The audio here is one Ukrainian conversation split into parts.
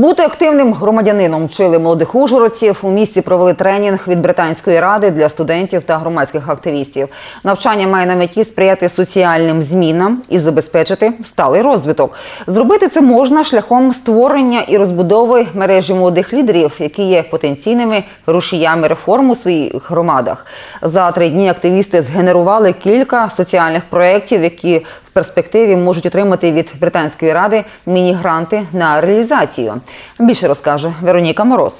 Бути активним громадянином вчили молодих ужгородців. У місті провели тренінг від британської ради для студентів та громадських активістів. Навчання має на меті сприяти соціальним змінам і забезпечити сталий розвиток. Зробити це можна шляхом створення і розбудови мережі молодих лідерів, які є потенційними рушіями реформ у своїх громадах. За три дні активісти згенерували кілька соціальних проєктів, які перспективі можуть отримати від британської ради міні-гранти на реалізацію. Більше розкаже Вероніка Мороз.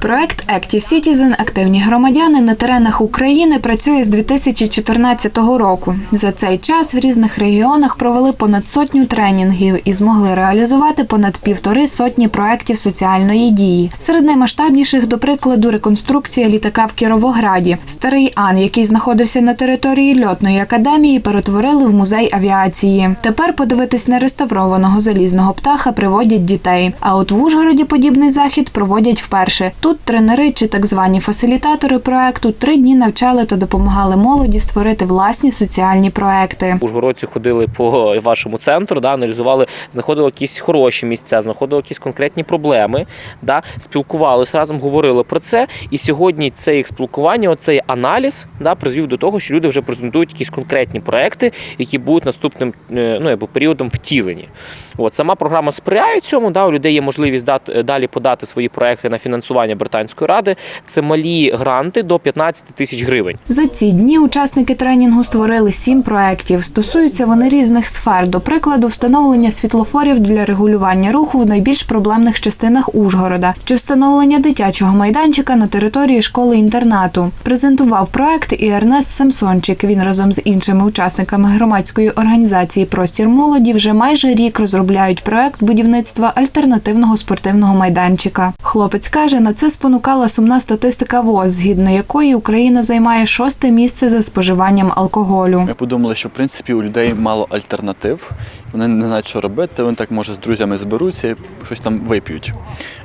Проект Active Citizen Активні громадяни на теренах України працює з 2014 року. За цей час в різних регіонах провели понад сотню тренінгів і змогли реалізувати понад півтори сотні проєктів соціальної дії. Серед наймасштабніших, до прикладу, реконструкція літака в Кіровограді. Старий Ан, який знаходився на території льотної академії, перетворили в музей авіації. Тепер подивитись на реставрованого залізного птаха приводять дітей. А от в Ужгороді подібний захід проводять вперше. Тут тренери чи так звані фасилітатори проекту три дні навчали та допомагали молоді створити власні соціальні проекти. Ужгородці ходили по вашому центру, да, аналізували, знаходили якісь хороші місця, знаходили якісь конкретні проблеми, да, спілкувалися разом, говорили про це. І сьогодні це їх спілкування, оцей аналіз да, призвів до того, що люди вже презентують якісь конкретні проекти, які будуть наступним е, ну, якби, періодом втілені. От сама програма сприяє цьому. Да, у людей є можливість дати далі подати свої проекти на фінансування британської ради. Це малі гранти до 15 тисяч гривень. За ці дні учасники тренінгу створили сім проєктів. Стосуються вони різних сфер, до прикладу, встановлення світлофорів для регулювання руху в найбільш проблемних частинах Ужгорода чи встановлення дитячого майданчика на території школи-інтернату. Презентував проект і Ернест Самсончик. Він разом з іншими учасниками громадської організації Простір молоді вже майже рік розробляють проект будівництва альтернативного спортивного майданчика. Хлопець каже, на це спонукала сумна статистика ВОЗ, згідно якої Україна займає шосте місце за споживанням алкоголю. Ми подумали, що в принципі у людей мало альтернатив. Вони не знають, що робити. Вони так може з друзями зберуться і щось там вип'ють.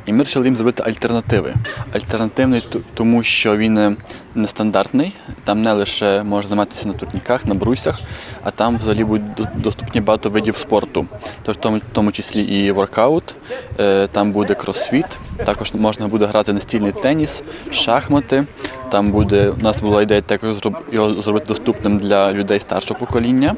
І ми вирішили їм зробити альтернативи. Альтернативний тому, що він е, нестандартний. Там не лише можна займатися на турніках, на брусях, а там взагалі будуть доступні багато видів спорту. Тож в тому, числі і воркаут, е, там буде кросфіт, також можна буде грати настільний теніс, шахмати. Там буде у нас була ідея також зроб- його зробити доступним для людей старшого покоління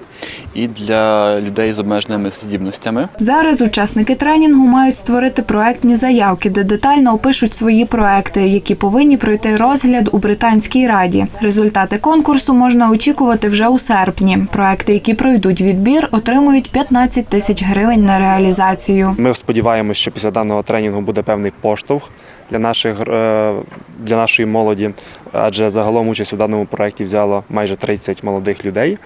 і для людей з обмеженими здібностями. Зараз учасники тренінгу мають створити проектні заявки, де детально опишуть свої проекти, які повинні пройти розгляд у британській раді. Результати конкурсу можна очікувати вже у серпні. Проекти, які пройдуть відбір, отримують 15 тисяч гривень на реалізацію. Ми сподіваємося, що після даного тренінгу буде певний поштовх для наших е, для нашої молоді, адже загалом участь у даному проєкті взяло майже 30 молодих людей.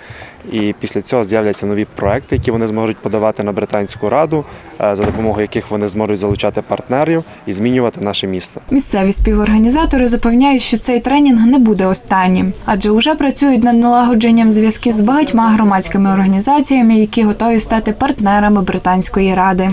І після цього з'являться нові проекти, які вони зможуть подавати на британську раду, е, за допомогою яких вони зможуть залучати партнерів і змінювати наше місто. Місцеві співорганізатори запевняють, що цей тренінг не буде останнім, адже вже працюють над налагодженням зв'язків з багатьма громадськими організаціями, які готові стати партнерами британської ради.